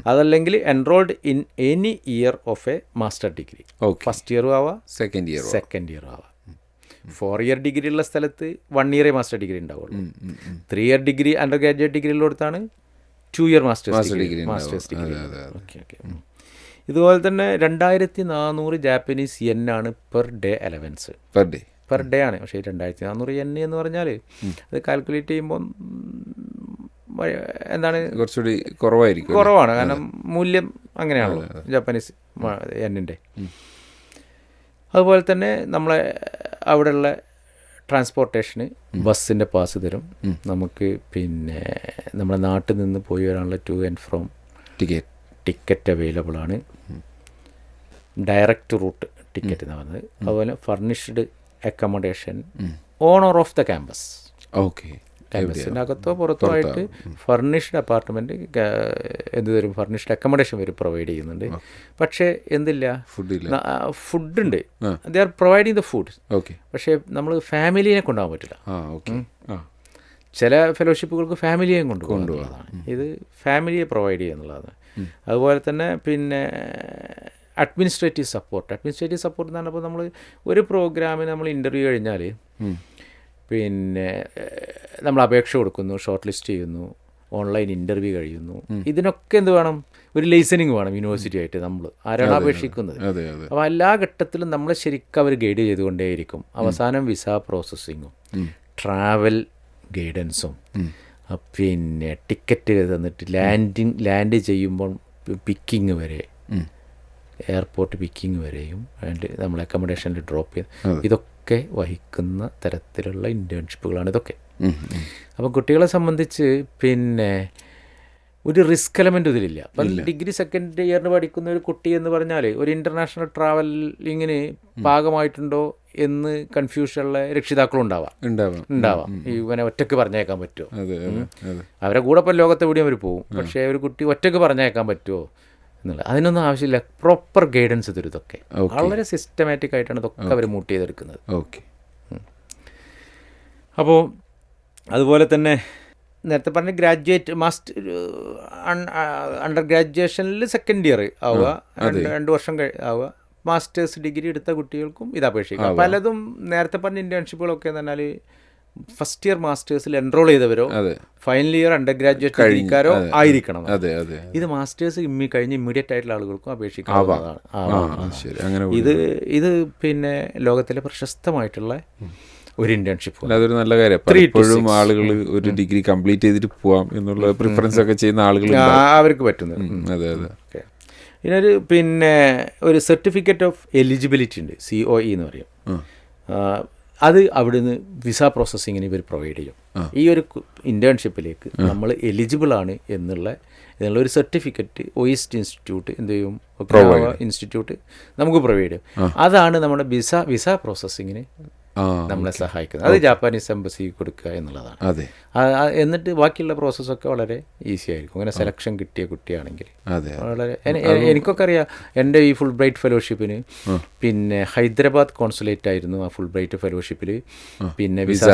അതല്ലെങ്കിൽ enrolled in any year of a master degree first ഇയറും ആവാം സെക്കൻഡ് ഇയർ സെക്കൻഡ് ഇയർ ആവാം. ഫോർ ഇയർ ഡിഗ്രി ഉള്ള സ്ഥലത്ത് വൺ ഇയറേ മാസ്റ്റർ ഡിഗ്രി ഉണ്ടാവുള്ളൂ. Three year degree under graduate degree ഉള്ളിടത്താണ് two year masters degree masters degree okay okay ഇതുപോലെ തന്നെ രണ്ടായിരത്തി നാനൂറ് ജാപ്പനീസ് യെൻ ആണ് per day allowance per day per day ആണ്. പക്ഷേ രണ്ടായിരത്തി നാനൂറ് യെൻ എന്ന് പറഞ്ഞാൽ അത് കാൽക്കുലേറ്റ് ചെയ്യുമ്പോൾ എന്താണ്? കുറച്ചുകൂടി കുറവായിരിക്കും കുറവാണ്. കാരണം മൂല്യം അങ്ങനെയാണല്ലോ ജാപ്പനീസ് എന്നിന്റെ അതുപോലെ തന്നെ നമ്മളെ അവിടെയുള്ള ട്രാൻസ്പോർട്ടേഷന് ബസ്സിന്റെ പാസ് തരും. നമുക്ക് പിന്നെ നമ്മുടെ നാട്ടിൽ നിന്ന് പോയി വരാനുള്ള to and from ticket ticket available ആണ്. ഡയറക്റ്റ് റൂട്ട് ടിക്കറ്റ് എന്ന് പറയുന്നത് അതുപോലെ furnished accommodation on or off the campus okay ക്യാമ്പസിന്റെ അകത്തോ പുറത്തോ ആയിട്ട് ഫർണിഷ്ഡ് അപ്പാർട്ട്മെന്റ് എന്ത് തരും? ഫർണിഷ്ഡ് അക്കോമഡേഷൻ വരും പ്രൊവൈഡ് ചെയ്യുന്നുണ്ട്. പക്ഷേ എന്തില്ല? ഫുഡില്ല ഫുഡ് ഉണ്ട്. They are providing the food okay പക്ഷേ നമ്മൾ ഫാമിലിനെ കൊണ്ടുപോകാൻ പറ്റില്ല. ആ ഓക്കെ ആ. ചില ഫെലോഷിപ്പുകൾക്ക് ഫാമിലിയെയും കൊണ്ട് കൊണ്ടുപോകുന്നതാണ് ഇത് ഫാമിലിയെ പ്രൊവൈഡ് ചെയ്യുന്നുള്ളതാണ് അതുപോലെ തന്നെ പിന്നെ അഡ്മിനിസ്ട്രേറ്റീവ് സപ്പോർട്ട്. അഡ്മിനിസ്ട്രേറ്റീവ് സപ്പോർട്ട് എന്ന് പറഞ്ഞപ്പോൾ നമ്മൾ ഒരു പ്രോഗ്രാമിന് നമ്മൾ ഇന്റർവ്യൂ കഴിഞ്ഞാൽ പിന്നെ നമ്മൾ അപേക്ഷ കൊടുക്കുന്നു ഷോർട്ട് ലിസ്റ്റ് ചെയ്യുന്നു ഓൺലൈൻ ഇന്റർവ്യൂ കഴിയുന്നു. ഇതിനൊക്കെ എന്ത് വേണം? ഒരു ലൈസനിങ് വേണം യൂണിവേഴ്സിറ്റി ആയിട്ട് നമ്മൾ ആരാണ് അപേക്ഷിക്കുന്നത്. അപ്പോൾ എല്ലാ ഘട്ടത്തിലും നമ്മൾ ശരിക്കും അവർ ഗൈഡ് ചെയ്തുകൊണ്ടേയിരിക്കും. അവസാനം വിസ പ്രോസസ്സിങ്ങും ട്രാവൽ ഗൈഡൻസും പിന്നെ ടിക്കറ്റ് തന്നിട്ട് ലാൻഡിങ് ലാൻഡ് ചെയ്യുമ്പോൾ പിക്കിങ് വരെ എയർപോർട്ട് പിക്കിങ് വരെയും ആൻഡ് നമ്മൾ അക്കോമഡേഷനിൽ ഡ്രോപ്പ് ചെയ്ത് ഇതൊക്കെ വഹിക്കുന്ന തരത്തിലുള്ള ഇന്റേൺഷിപ്പുകളാണ് ഇതൊക്കെ. അപ്പോൾ കുട്ടികളെ സംബന്ധിച്ച് പിന്നെ ഒരു റിസ്ക് എലമെന്റ് ഇതിലില്ല. അപ്പം ഡിഗ്രി സെക്കൻഡ് ഇയറിന് പഠിക്കുന്ന ഒരു കുട്ടി എന്ന് പറഞ്ഞാൽ ഒരു ഇന്റർനാഷണൽ ട്രാവലിങ്ങിന് ഭാഗമായിട്ടുണ്ടോ എന്ന് കൺഫ്യൂഷനുള്ള രക്ഷിതാക്കളും ഉണ്ടാവാം. ഉണ്ടാവാം. ഇവനെ ഒറ്റയ്ക്ക് പറഞ്ഞേക്കാൻ പറ്റുമോ അവരെ കൂടെ ഇപ്പം ലോകത്തെവിടെയും അവർ പോകും പക്ഷേ ഒരു കുട്ടി ഒറ്റയ്ക്ക് പറഞ്ഞേക്കാൻ പറ്റുമോ എന്നുള്ളത്. അതിനൊന്നും ആവശ്യമില്ല. പ്രോപ്പർ ഗൈഡൻസ് തരും ഇതൊക്കെ വളരെ സിസ്റ്റമാറ്റിക് ആയിട്ടാണ് ഇതൊക്കെ അവർ മൂട്ട് ചെയ്തെടുക്കുന്നത്. ഓക്കെ അപ്പോൾ അതുപോലെ തന്നെ നേരത്തെ പറഞ്ഞ ഗ്രാജുവേറ്റ് മാസ്റ്റർ അണ്ടർ ഗ്രാജുവേഷനിൽ സെക്കൻഡ് ഇയർ ആവുക രണ്ട് വർഷം ആവുക. മാസ്റ്റേഴ്സ് ഡിഗ്രി എടുത്ത കുട്ടികൾക്കും ഇത് അപേക്ഷിക്കാം. പലതും നേരത്തെ പറഞ്ഞ ഇന്റേൺഷിപ്പുകളൊക്കെ എന്ന് പറഞ്ഞാൽ ഫസ്റ്റ് ഇയർ മാസ്റ്റേഴ്സിൽ എൻറോൾ ചെയ്തവരോ? ഫൈനൽ ഇയർ അണ്ടർ ഗ്രാജുവേറ്റ് കഴിക്കാരോ ആയിരിക്കണം. ഇത് മാസ്റ്റേഴ്സ് ഇമ്മി കഴിഞ്ഞ് ഇമ്മീഡിയറ്റ് ആയിട്ടുള്ള ആളുകൾക്കും അങ്ങനെ ഇത് ഇത് പിന്നെ ലോകത്തിലെ പ്രശസ്തമായിട്ടുള്ള ഒരു ഇന്റേൺഷിപ്പ് അതൊരു നല്ല കാര്യം. പലപ്പോഴും ആളുകൾ ഒരു ഡിഗ്രി കംപ്ലീറ്റ് ചെയ്തിട്ട് പോവാം എന്നുള്ള പ്രിഫറൻസ് ഒക്കെ ചെയ്യുന്ന ആളുകൾ അവർക്ക് പറ്റുന്നത്. അതെ അതെ. ഇതിനൊരു പിന്നെ ഒരു സർട്ടിഫിക്കറ്റ് ഓഫ് എലിജിബിലിറ്റി ഉണ്ട്. സി ഒ ഇ എന്ന് പറയും. അത് അവിടുന്ന് വിസ പ്രോസസ്സിങ്ങിന് ഇവർ പ്രൊവൈഡ് ചെയ്യും. ഈ ഒരു ഇന്റേൺഷിപ്പിലേക്ക് നമ്മൾ എലിജിബിൾ ആണ് എന്നുള്ള എന്നുള്ള ഒരു സർട്ടിഫിക്കറ്റ് ഒയിസ്റ്റ് ഇൻസ്റ്റിറ്റ്യൂട്ട് എന്ത് ചെയ്യും? ഇൻസ്റ്റിറ്റ്യൂട്ട് നമുക്ക് പ്രൊവൈഡ് ചെയ്യും. അതാണ് നമ്മുടെ വിസ വിസ പ്രോസസ്സിങ്ങിന് നമ്മളെ സഹായിക്കുന്നത്. അത് ജാപ്പാനീസ് എംബസി കൊടുക്കുക എന്നുള്ളതാണ്. അതെ. എന്നിട്ട് ബാക്കിയുള്ള പ്രോസസ്സൊക്കെ വളരെ ഈസി ആയിരിക്കും. അങ്ങനെ സെലക്ഷൻ കിട്ടിയ കുട്ടിയാണെങ്കിൽ. അതെ വളരെ എനിക്കൊക്കെ അറിയാം എന്റെ ഈ ഫുൾ ബ്രൈറ്റ് ഫെലോഷിപ്പിന് പിന്നെ ഹൈദരാബാദ് കോൺസുലേറ്റ് ആയിരുന്നു ആ ഫുൾ ബ്രൈറ്റ് ഫെലോഷിപ്പിൽ പിന്നെ വിസ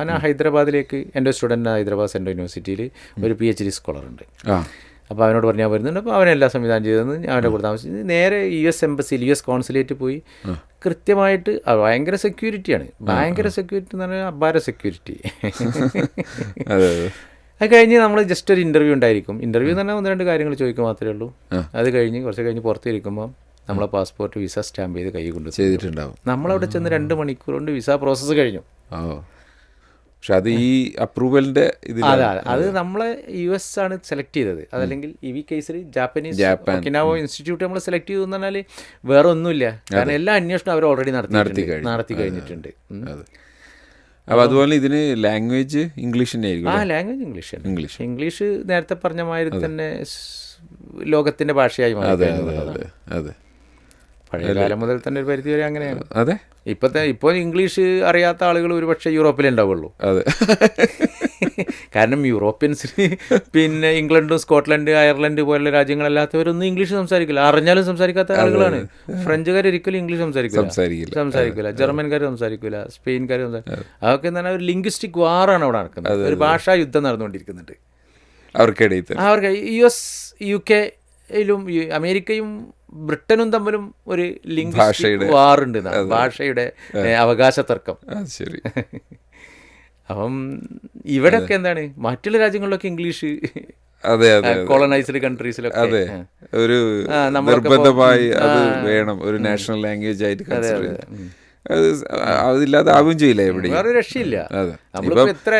ഞാൻ ഹൈദരാബാദിലേക്ക് എന്റെ സ്റ്റുഡന്റ് ഹൈദരാബാദ് സെൻട്രൽ യൂണിവേഴ്സിറ്റിയിൽ ഒരു പി എച്ച് ഡി സ്കോളർ ഉണ്ട്. ആ. അപ്പോൾ അവനോട് പറഞ്ഞാൽ വരുന്നുണ്ട്. അപ്പോൾ അവനെല്ലാം സംവിധാനം ചെയ്തെന്ന് ഞാൻ അവന്റെ കൂടെ താമസിച്ചു നേരെ യു എസ് എംബസിയിൽ യു എസ് കോൺസുലേറ്റ് പോയി കൃത്യമായിട്ട് ഭയങ്കര സെക്യൂരിറ്റിയാണ്. ഭയങ്കര സെക്യൂരിറ്റി എന്ന് പറഞ്ഞാൽ അപാര സെക്യൂരിറ്റി. [LAUGHS] അതെ കഴിഞ്ഞ് നമ്മൾ ജസ്റ്റ് ഒരു ഇന്റർവ്യൂ ഉണ്ടായിരിക്കും. ഇന്റർവ്യൂ എന്ന് പറഞ്ഞാൽ ഒന്ന് രണ്ട് കാര്യങ്ങൾ ചോദിക്കുക മാത്രമേ ഉള്ളൂ. അത് കഴിഞ്ഞ് കുറച്ച് കഴിഞ്ഞ് പുറത്ത് ഇരിക്കുമ്പോൾ നമ്മളെ പാസ്പോർട്ട് വിസ സ്റ്റാമ്പ് ചെയ്ത് കൈ കൊണ്ട്. ചെയ്തിട്ടുണ്ടാവും. നമ്മളവിടെ ചെന്ന് രണ്ട് മണിക്കൂർ കൊണ്ട് വിസ പ്രോസസ്സ് കഴിഞ്ഞു. പക്ഷെ അത് ഈ അപ്രൂവലിന്റെ അതെ അതെ. നമ്മളെ യു എസ് ആണ് സെലക്ട് ചെയ്തത്. അതല്ലെങ്കിൽ ഈ വി കേസിൽ ജാപ്പനീസ്. ഒക്കിനാവോ ഇൻസ്റ്റിറ്റ്യൂട്ട് നമ്മൾ സെലക്ട് ചെയ്തു പറഞ്ഞാൽ വേറെ ഒന്നുമില്ല. കാരണം എല്ലാ അന്വേഷണം അവർ ഓൾറെഡി നടത്തി. നടത്തി കഴിഞ്ഞിട്ടുണ്ട്. അപ്പൊ അതുപോലെ ഇതിന് ലാംഗ്വേജ് ഇംഗ്ലീഷ് തന്നെയായിരിക്കും ആ ലാംഗ്വേജ് ഇംഗ്ലീഷ് ഇംഗ്ലീഷ്. ഇംഗ്ലീഷ് നേരത്തെ പറഞ്ഞ മാതിരി തന്നെ ലോകത്തിന്റെ ഭാഷയായി മാറി. അതെ അതെ. പഴയ കാലം മുതൽ തന്നെ ഒരു പരിധി വരെ അങ്ങനെയാണ്. അതെ. ഇപ്പോഴത്തെ ഇപ്പോൾ ഇംഗ്ലീഷ് അറിയാത്ത ആളുകൾ ഒരുപക്ഷെ യൂറോപ്പിലേ ഉണ്ടാവുള്ളൂ. അതെ. [LAUGHS] കാരണം യൂറോപ്യൻസിന് പിന്നെ ഇംഗ്ലണ്ടും സ്കോട്ട്ലൻഡ് അയർലൻഡ് പോലുള്ള രാജ്യങ്ങളല്ലാത്തവരൊന്നും ഇംഗ്ലീഷ് സംസാരിക്കില്ല. അറിഞ്ഞാലും സംസാരിക്കാത്ത ആളുകളാണ്. ഫ്രഞ്ചുകാർ ഒരിക്കലും ഇംഗ്ലീഷ് സംസാരിക്കില്ല. സംസാരിക്കില്ല. ജർമ്മൻകാർ സംസാരിക്കില്ല. സ്പെയിൻകാർ സംസാരിക്കില്ല അതൊക്കെ എന്ന് പറഞ്ഞാൽ ഒരു ലിംഗ്വിസ്റ്റിക് വാറാണ് അവിടെ നടക്കുന്നത്. ഒരു ഭാഷാ യുദ്ധം നടന്നുകൊണ്ടിരിക്കുന്നുണ്ട്. അവർക്കിടയിൽ അവർക്ക് യു എസ് യു കെയിലും ഈ അമേരിക്കയും ബ്രിട്ടനും തമ്മിലും ഒരു ലിംഗ് വാറുണ്ട്. ഭാഷയുടെ അവകാശ തർക്കം ശരി. [LAUGHS] അപ്പം ഇവിടെയൊക്കെ എന്താണ്? മറ്റുള്ള രാജ്യങ്ങളിലൊക്കെ ഇംഗ്ലീഷ് അതെ അതെ കോളനൈസ്ഡ് കൺട്രീസിലൊക്കെ അതെ. ഒരു നിർബന്ധമായി അത്. വേണം. നാഷണൽ ലാംഗ്വേജ് ആയിട്ട് കൺസിഡർ അതില്ലാതെ ആവുകയും ചെയ്യില്ല എവിടെയും. വേറെ രക്ഷയില്ല.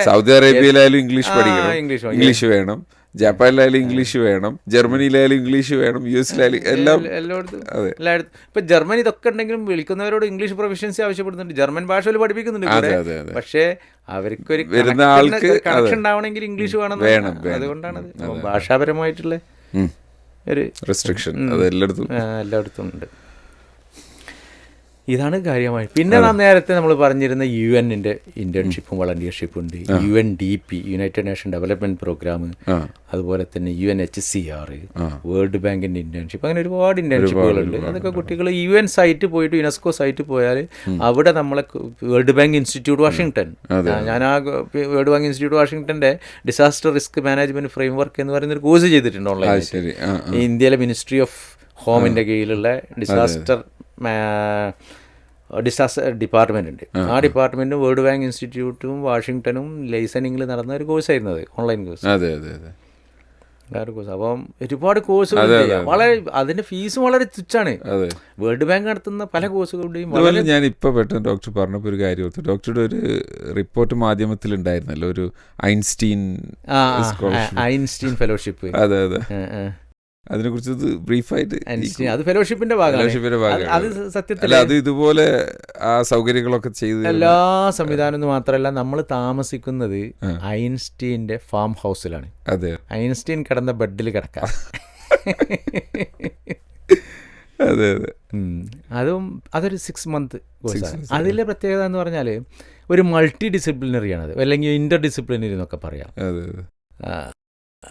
സൗദി അറേബ്യയിലായാലും ഇംഗ്ലീഷ് പഠിക്കണം. ഇംഗ്ലീഷ് വേണം. ജപ്പാനിലായാലും ഇംഗ്ലീഷ് വേണം. ജർമ്മനിയിലായാലും ഇംഗ്ലീഷ് വേണം. യു എസിലായാലും എല്ലാം എല്ലാ- എല്ലായിടത്തും. അതെ. എല്ലായിടത്തും. ഇപ്പൊ ജർമ്മനി ഇതൊക്കെ ഉണ്ടെങ്കിലും വിളിക്കുന്നവരോട് ഇംഗ്ലീഷ് പ്രൊഫഷൻസി ആവശ്യപ്പെടുന്നുണ്ട്. ജർമ്മൻ ഭാഷ പോലും പഠിപ്പിക്കുന്നുണ്ട് പക്ഷേ അവർക്കൊരു വരുന്ന ആൾക്ക്. കണക്ഷൻ ഉണ്ടാവണമെങ്കിൽ ഇംഗ്ലീഷ് വേണം വേണം, വേണം. അതുകൊണ്ടാണ് ഭാഷാപരമായിട്ടുള്ള ഒരു റെസ്ട്രിക്ഷൻ അത് എല്ലായിടത്തും എല്ലായിടത്തും ഉണ്ട്. ഇതാണ് കാര്യമായി. പിന്നെ നാം നേരത്തെ നമ്മൾ പറഞ്ഞിരുന്ന യു എന്നിന്റെ ഇന്റേൺഷിപ്പും വളണ്ടിയർഷിപ്പും ഉണ്ട് U N D P united nation development program അതുപോലെ തന്നെ U N H C R world ബാങ്കിന്റെ ഇന്റേൺഷിപ്പ് അങ്ങനെ ഒരുപാട് ഇന്റേൺഷിപ്പുകളുണ്ട് അതൊക്കെ കുട്ടികൾ യു എൻ സൈറ്റ് പോയിട്ട് യുനെസ്കോ സൈറ്റ് പോയാൽ അവിടെ നമ്മളെ വേൾഡ് ബാങ്ക് ഇൻസ്റ്റിറ്റ്യൂട്ട് വാഷിങ്ടൺ ഞാൻ ആ വേൾഡ് ബാങ്ക് ഇൻസ്റ്റിറ്റ്യൂട്ട് വാഷിങ്ടന്റെ ഡിസാസ്റ്റർ റിസ്ക് മാനേജ്മെന്റ് ഫ്രെയിംവർക്ക് എന്ന് പറയുന്ന ഒരു കോഴ്സ് ചെയ്തിട്ടുണ്ട് ഓൺലൈൻ. ഇന്ത്യയിലെ മിനിസ്ട്രി ഓഫ് ഹോമിന്റെ കീഴിലുള്ള ഡിസാസ്റ്റർ ഡിസാസ്റ്റർ ഡിപ്പാർട്ട്മെന്റ് ഉണ്ട് ആ ഡിപ്പാർട്ട്മെന്റും വേൾഡ് ബാങ്ക് ഇൻസ്റ്റിറ്റ്യൂട്ടും വാഷിങ്ടണും ലൈസനിങ്ങിൽ നടന്ന ഒരു കോഴ്സായിരുന്നു അത് ഓൺലൈൻ കോഴ്സ്. അതെ അതെ അതെ. വേറെ കോഴ്സ്. അപ്പം ഒരുപാട് കോഴ്സുകൾ വളരെ അതിന്റെ ഫീസ് വളരെ തുച്ഛാണ്. വേൾഡ് ബാങ്ക് നടത്തുന്ന പല കോഴ്സുകളുടെയും അതുപോലെ ഞാൻ ഇപ്പൊ പെട്ടെന്ന് ഡോക്ടർ പറഞ്ഞപ്പോൾ ഒരു കാര്യം ഓർത്തു. ഡോക്ടറുടെ ഒരു റിപ്പോർട്ട് മാധ്യമത്തിൽ ഉണ്ടായിരുന്നല്ലോ ഒരു ഐൻസ്റ്റീൻ. Einstein fellowship. അതെ അതെ. അതിനെ കുറിച്ച് ബ്രീഫായിട്ട് അത് ഫെലോഷിപ്പിന്റെ ഭാഗമാണ്. ഫെലോഷിപ്പിന്റെ അത് അത് സത്യത്തിൽ അത് ഇതുപോലെ ആ സൗകര്യങ്ങളൊക്കെ ചെയ്ത് എല്ലാ സംവിധാനം മാത്രമല്ല നമ്മൾ താമസിക്കുന്നത് ഐൻസ്റ്റീന്റെ ഫാം ഹൗസിലാണ്. അതെ ഐൻസ്റ്റീൻ കിടന്ന ബെഡിൽ കിടക്കാം. അതെ അതെ. അതും അതൊരു സിക്സ് മന്ത് കോഴ്സാണ് അതിലെ പ്രത്യേകത എന്ന് പറഞ്ഞാൽ ഒരു മൾട്ടി ഡിസിപ്ലിനറി ആണത്. അല്ലെങ്കിൽ ഇന്റർ ഡിസിപ്ലിനറി എന്നൊക്കെ പറയാം. അതെ അതെ.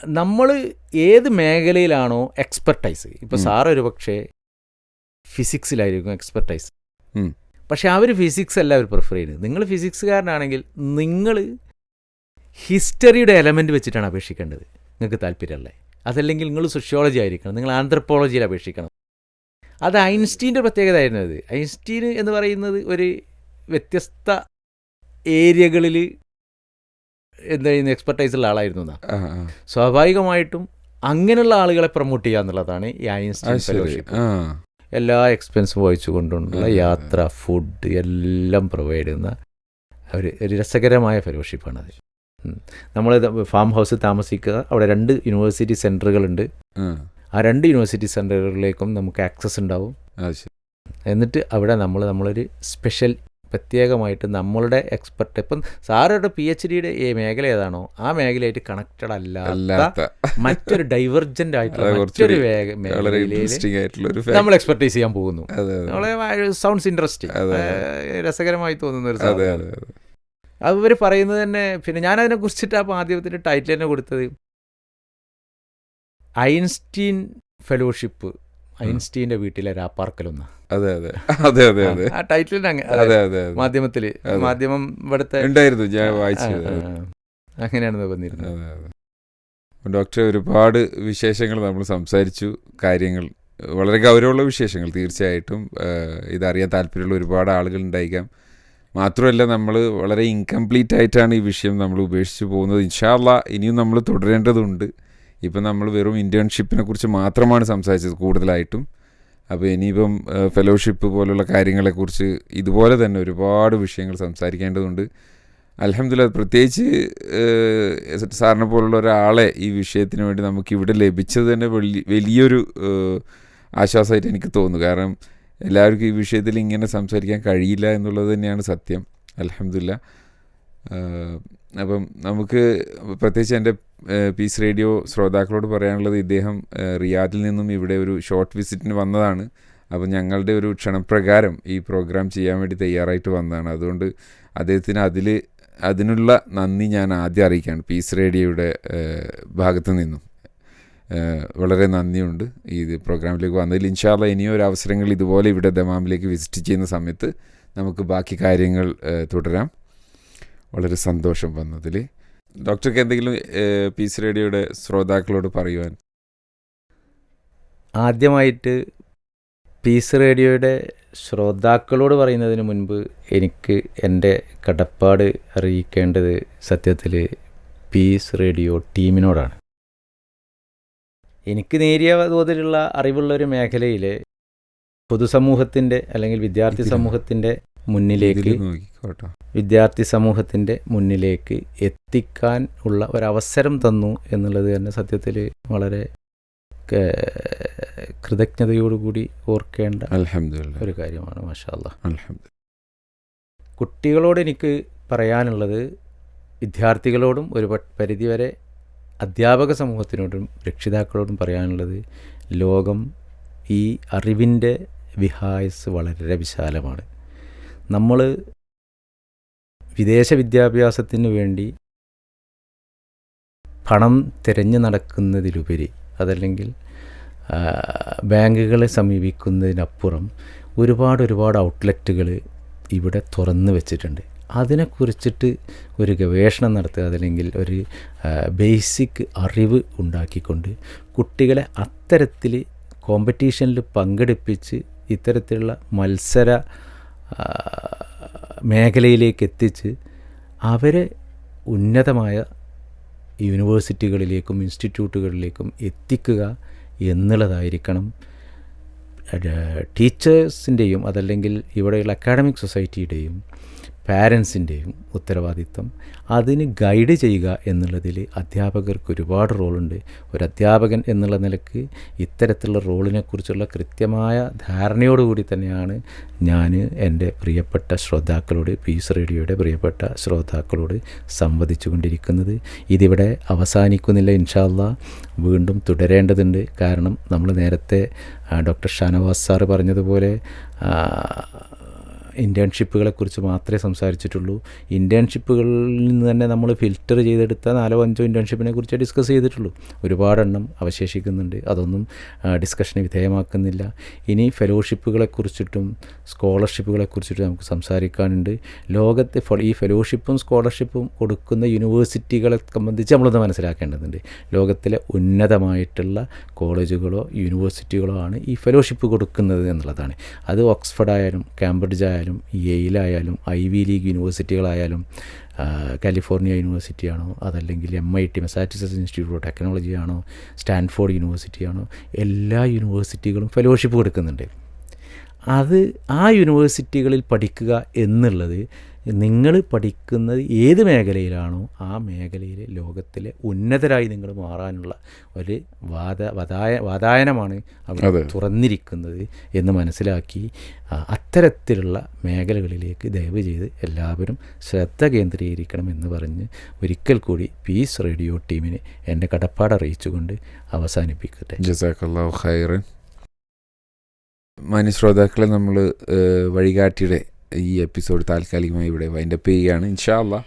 നമ്മൾ ഏത് മേഖലയിലാണോ എക്സ്പെർട്ടൈസ് ഇപ്പോൾ സാർ ഒരു പക്ഷേ ഫിസിക്സിലായിരിക്കും എക്സ്പെർട്ടൈസ്. പക്ഷെ അവർ ഫിസിക്സ് അല്ല അവർ പ്രിഫർ ചെയ്യുന്നത്. നിങ്ങൾ ഫിസിക്സുകാരനാണെങ്കിൽ നിങ്ങൾ ഹിസ്റ്ററിയുടെ എലമെന്റ് വെച്ചിട്ടാണ് അപേക്ഷിക്കേണ്ടത്. നിങ്ങൾക്ക് താല്പര്യമല്ലേ അതല്ലെങ്കിൽ നിങ്ങൾ സോഷ്യോളജി ആയിരിക്കണം. നിങ്ങൾ ആന്ത്രപ്പോളജിയിൽ അപേക്ഷിക്കണം. അത് ഐൻസ്റ്റീന്റെ പ്രത്യേകത ആയിരുന്നത്. ഐൻസ്റ്റീൻ എന്ന് പറയുന്നത് ഒരു വ്യത്യസ്ത ഏരിയകളിൽ എന്താ ചെയ്യുന്ന എക്സ്പെർട്ടൈസുള്ള ആളായിരുന്നു എന്നാ സ്വാഭാവികമായിട്ടും അങ്ങനെയുള്ള ആളുകളെ പ്രൊമോട്ട് ചെയ്യുക എന്നുള്ളതാണ് ഈ ഐൻസ്റ്റൈൻ ഫെലോഷിപ്പ് എല്ലാ എക്സ്പെൻസും വഹിച്ചു കൊണ്ടുള്ള. യാത്ര ഫുഡ് എല്ലാം പ്രൊവൈഡ് ചെയ്യുന്ന ഒരു രസകരമായ ഫെലോഷിപ്പാണത് നമ്മൾ ഫാം ഹൗസിൽ താമസിക്കുക. അവിടെ രണ്ട് യൂണിവേഴ്സിറ്റി സെന്ററുകളുണ്ട് ആ. രണ്ട് യൂണിവേഴ്സിറ്റി സെന്ററുകളിലേക്കും നമുക്ക് ആക്സസ് ഉണ്ടാവും. എന്നിട്ട് അവിടെ നമ്മൾ നമ്മളൊരു സ്പെഷ്യൽ പ്രത്യേകമായിട്ട് നമ്മളുടെ എക്സ്പെർട്ട് ഇപ്പം സാറുടെ പി എച്ച് ഡിയുടെ ഈ മേഖല ഏതാണോ ആ മേഖലയായിട്ട് കണക്റ്റഡ് അല്ലാത്ത മറ്റൊരു ഡൈവർജന്റ് ആയിട്ടുള്ള മറ്റൊരു നമ്മൾ എക്സ്പെർട്ടൈസ് ചെയ്യാൻ പോകുന്നു. നമ്മളെ സൗണ്ട്സ് ഇൻട്രസ്റ്റിംഗ് രസകരമായി തോന്നുന്ന ഒരു അതെ സാധനം അവർ പറയുന്നത് തന്നെ പിന്നെ ഞാൻ അതിനെ കുറിച്ചിട്ട് ആ ആദ്യത്തിന്റെ ടൈറ്റിൽ തന്നെ കൊടുത്തത്. ഐൻസ്റ്റീൻ ഫെലോഷിപ്പ് ഐൻസ്റ്റീന്റെ വീട്ടിലെ രാപ്പാർക്കലൊന്ന് അതെ അതെ. അതെ അതെ അതെ. ആ ടൈറ്റിലിന് അങ്ങ് അതെ അതെ മാധ്യമത്തിൽ മാധ്യമത്തിൽ മാധ്യമം ഇവിടുത്തെ ഉണ്ടായിരുന്നു ഞാൻ വായിച്ചത്. അങ്ങനെയാണ് വന്നിരുന്നത്. ഡോക്ടർ ഒരുപാട് വിശേഷങ്ങൾ നമ്മൾ സംസാരിച്ചു. കാര്യങ്ങൾ വളരെ ഗൗരവമുള്ള വിശേഷങ്ങൾ തീർച്ചയായിട്ടും. ഇതറിയാൻ താല്പര്യമുള്ള ഒരുപാട് ആളുകൾ ഉണ്ടായിരിക്കാം. മാത്രമല്ല നമ്മൾ വളരെ ഇൻകംപ്ലീറ്റ് ആയിട്ടാണ് ഈ വിഷയം നമ്മൾ ഉപേക്ഷിച്ച് പോകുന്നത്. ഇൻഷാല്ല ഇനിയും നമ്മൾ തുടരേണ്ടതുണ്ട്. ഇപ്പം നമ്മൾ വെറും ഇന്റേൺഷിപ്പിനെ കുറിച്ച് മാത്രമാണ് സംസാരിച്ചത് കൂടുതലായിട്ടും. അപ്പോൾ ഇനിയിപ്പം ഫെലോഷിപ്പ് പോലുള്ള കാര്യങ്ങളെക്കുറിച്ച് ഇതുപോലെ തന്നെ ഒരുപാട് വിഷയങ്ങൾ സംസാരിക്കേണ്ടതുണ്ട്. അലഹമില്ല പ്രത്യേകിച്ച് സാറിനെ പോലുള്ള ഒരാളെ ഈ വിഷയത്തിന് വേണ്ടി നമുക്ക് ഇവിടെ ലഭിച്ചത് തന്നെ വലിയ വലിയൊരു ആശ്വാസമായിട്ട് എനിക്ക് തോന്നുന്നു. കാരണം എല്ലാവർക്കും ഈ വിഷയത്തിൽ ഇങ്ങനെ സംസാരിക്കാൻ കഴിയില്ല എന്നുള്ളത് തന്നെയാണ് സത്യം. അലഹമില്ല അപ്പം നമുക്ക് പ്രത്യേകിച്ച് എന്റെ പീസ് റേഡിയോ ശ്രോതാക്കളോട് പറയാനുള്ളത് ഇദ്ദേഹം റിയാദിൽ നിന്നും ഇവിടെ ഒരു ഷോർട്ട് വിസിറ്റിന് വന്നതാണ്. അപ്പം ഞങ്ങളുടെ ഒരു ക്ഷണപ്രകാരം ഈ പ്രോഗ്രാം ചെയ്യാൻ വേണ്ടി തയ്യാറായിട്ട് വന്നതാണ്. അതുകൊണ്ട് അദ്ദേഹത്തിന് അതിൽ അതിനുള്ള നന്ദി ഞാൻ ആദ്യം അറിയിക്കുകയാണ് പീസ് റേഡിയോയുടെ ഭാഗത്തു നിന്നും. വളരെ നന്ദിയുണ്ട് ഈ പ്രോഗ്രാമിലേക്ക് വന്നതിൽ. ഇൻഷാല്ല ഇനിയും ഒരു അവസരങ്ങൾ ഇതുപോലെ ഇവിടെ ദമാമിലേക്ക് വിസിറ്റ് ചെയ്യുന്ന സമയത്ത് നമുക്ക് ബാക്കി കാര്യങ്ങൾ തുടരാം. വളരെ സന്തോഷം വന്നതിൽ ഡോക്ടർക്ക് എന്തെങ്കിലും പി പീസ് റേഡിയോയുടെ ശ്രോതാക്കളോട് പറയുവാൻ ആദ്യമായിട്ട് പീസ് റേഡിയോയുടെ ശ്രോതാക്കളോട് പറയുന്നതിന് മുൻപ് എനിക്ക് എന്റെ കടപ്പാട് അറിയിക്കേണ്ടത് സത്യത്തിൽ പീസ് റേഡിയോ ടീമിനോടാണ് എനിക്ക് നേരിയ തോതിലുള്ള അറിവുള്ള ഒരു മേഖലയിൽ പൊതുസമൂഹത്തിന്റെ അല്ലെങ്കിൽ വിദ്യാർത്ഥി. സമൂഹത്തിന്റെ മുന്നിലേക്ക് നോക്കിക്കോട്ടോ വിദ്യാർത്ഥി സമൂഹത്തിന്റെ മുന്നിലേക്ക് എത്തിക്കാൻ ഉള്ള ഒരവസരം തന്നു എന്നുള്ളത് തന്നെ സത്യത്തിൽ വളരെ കൃതജ്ഞതയോടുകൂടി ഓർക്കേണ്ട ഒരു കാര്യമാണ് മാഷാ അല്ലാ അലഹമില്ല കുട്ടികളോട് എനിക്ക് പറയാനുള്ളത് വിദ്യാർത്ഥികളോടും ഒരു പരിധിവരെ അധ്യാപക സമൂഹത്തിനോടും രക്ഷിതാക്കളോടും പറയാനുള്ളത് ലോകം ഈ അറിവിന്റെ വിഹായസ് വളരെ വിശാലമാണ്. നമ്മൾ വിദേശ വിദ്യാഭ്യാസത്തിന് വേണ്ടി പണം തിരഞ്ഞു നടക്കുന്നതിലുപരി അതല്ലെങ്കിൽ ബാങ്കുകളെ സമീപിക്കുന്നതിനപ്പുറം ഒരുപാട് ഒരുപാട് ഔട്ട്ലെറ്റുകൾ ഇവിടെ തുറന്നു വെച്ചിട്ടുണ്ട്. അതിനെക്കുറിച്ചിട്ട് ഒരു ഗവേഷണം നടത്തുക അതല്ലെങ്കിൽ ഒരു ബേസിക് അറിവ് ഉണ്ടാക്കിക്കൊണ്ട് കുട്ടികളെ അത്തരത്തിൽ കോമ്പറ്റീഷനിൽ പങ്കെടുപ്പിച്ച് ഇത്തരത്തിലുള്ള മത്സര മേഖലയിലേക്ക് എത്തിച്ച് അവരെ ഉന്നതമായ യൂണിവേഴ്സിറ്റികളിലേക്കും ഇൻസ്റ്റിറ്റ്യൂട്ടുകളിലേക്കും എത്തിക്കുക എന്നുള്ളതായിരിക്കണം. ടീച്ചേഴ്സിന്റെയും അതല്ലെങ്കിൽ ഇവിടെയുള്ള അക്കാഡമിക് സൊസൈറ്റിയുടെയും പാരൻസിന്റെയും ഉത്തരവാദിത്തം അതിന് ഗൈഡ് ചെയ്യുക എന്നുള്ളതിൽ അധ്യാപകർക്ക് ഒരുപാട് റോളുണ്ട്. ഒരു അധ്യാപകൻ എന്നുള്ള നിലയ്ക്ക് ഇത്തരത്തിലുള്ള റോളിനെക്കുറിച്ചുള്ള കൃത്യമായ ധാരണയോടുകൂടി തന്നെയാണ് ഞാൻ എന്റെ പ്രിയപ്പെട്ട ശ്രോതാക്കളോട് പീസ് റേഡിയോയുടെ പ്രിയപ്പെട്ട ശ്രോതാക്കളോട് സംവദിച്ചു കൊണ്ടിരിക്കുന്നത്. ഇതിവിടെ അവസാനിക്കുന്നില്ല ഇൻഷാല്ല. വീണ്ടും തുടരേണ്ടതുണ്ട്. കാരണം നമ്മൾ നേരത്തെ ഡോക്ടർ ഷാനവാസ് സാറ് പറഞ്ഞതുപോലെ ഇന്റേൺഷിപ്പുകളെക്കുറിച്ച് മാത്രമേ സംസാരിച്ചിട്ടുള്ളൂ. ഇന്റേൺഷിപ്പുകളിൽ നിന്ന് തന്നെ നമ്മൾ ഫിൽറ്റർ ചെയ്തെടുത്ത നാലോ അഞ്ചോ ഇന്റേൺഷിപ്പിനെ കുറിച്ച് ഡിസ്കസ് ചെയ്തിട്ടുള്ളൂ. ഒരുപാടെണ്ണം അവശേഷിക്കുന്നുണ്ട്. അതൊന്നും ഡിസ്കഷന് വിധേയമാക്കുന്നില്ല. ഇനി ഫെലോഷിപ്പുകളെക്കുറിച്ചിട്ടും സ്കോളർഷിപ്പുകളെക്കുറിച്ചിട്ടും നമുക്ക് സംസാരിക്കാനുണ്ട്. ലോകത്തെ ഈ ഫെലോഷിപ്പും സ്കോളർഷിപ്പും കൊടുക്കുന്ന യൂണിവേഴ്സിറ്റികളെ സംബന്ധിച്ച് നമ്മളൊന്ന് മനസ്സിലാക്കേണ്ടതുണ്ട്. ലോകത്തിലെ ഉന്നതമായിട്ടുള്ള കോളേജുകളോ യൂണിവേഴ്സിറ്റികളോ ആണ് ഈ ഫെലോഷിപ്പ് കൊടുക്കുന്നത് എന്നുള്ളതാണ്. അത് ഓക്സ്ഫോർഡ് ആയാലും കാംബ്രിഡ്ജ് ആയാലും യെയിലായാലും ഐ വി ലീഗ് യൂണിവേഴ്സിറ്റികളായാലും കാലിഫോർണിയ യൂണിവേഴ്സിറ്റി ആണോ അതല്ലെങ്കിൽ M I T Massachusetts institute of technology ആണോ സ്റ്റാൻഫോർഡ് യൂണിവേഴ്സിറ്റി ആണോ എല്ലാ യൂണിവേഴ്സിറ്റികളും ഫെലോഷിപ്പ് കൊടുക്കുന്നുണ്ട് അത് ആ യൂണിവേഴ്സിറ്റികളിൽ പഠിക്കുക എന്നുള്ളത് നിങ്ങൾ പഠിക്കുന്നത് ഏത് മേഖലയിലാണോ ആ മേഖലയിൽ ലോകത്തിലെ ഉന്നതരായി നിങ്ങൾ മാറാനുള്ള ഒരു വാദ വതായ വാതായനമാണ് അവിടെ തുറന്നിരിക്കുന്നത് എന്ന് മനസ്സിലാക്കി അത്തരത്തിലുള്ള മേഖലകളിലേക്ക് ദയവ് ചെയ്ത് എല്ലാവരും ശ്രദ്ധ കേന്ദ്രീകരിക്കണം എന്ന് പറഞ്ഞ് ഒരിക്കൽ കൂടി പീസ് റേഡിയോ ടീമിന് എന്റെ കടപ്പാട് അറിയിച്ചുകൊണ്ട് അവസാനിപ്പിക്കട്ടെ. ജസാഖല്ലാഹു ഖൈറൻ. മാന്യ ശ്രോതാക്കളെ നമ്മൾ വഴികാട്ടിയുടെ ഈ എപ്പിസോഡ് താൽക്കാലികമായി ഇവിടെ വൈൻഡപ്പ് ചെയ്യുകയാണ്. ഇൻഷാല്ല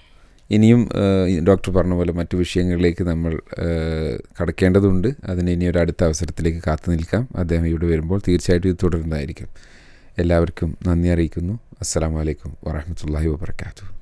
ഇനിയും ഡോക്ടർ പറഞ്ഞ പോലെ മറ്റു വിഷയങ്ങളിലേക്ക് നമ്മൾ കടക്കേണ്ടതുണ്ട്. അതിന് ഇനി ഒരു അടുത്ത അവസരത്തിലേക്ക് കാത്തു നിൽക്കാം. അദ്ദേഹം ഇവിടെ വരുമ്പോൾ തീർച്ചയായിട്ടും ഇത് തുടരുന്നതായിരിക്കും. എല്ലാവർക്കും നന്ദി അറിയിക്കുന്നു. അസ്സാം വലൈക്കും വാഹമത്തല്ലാഹി വാബർക്കാത്തു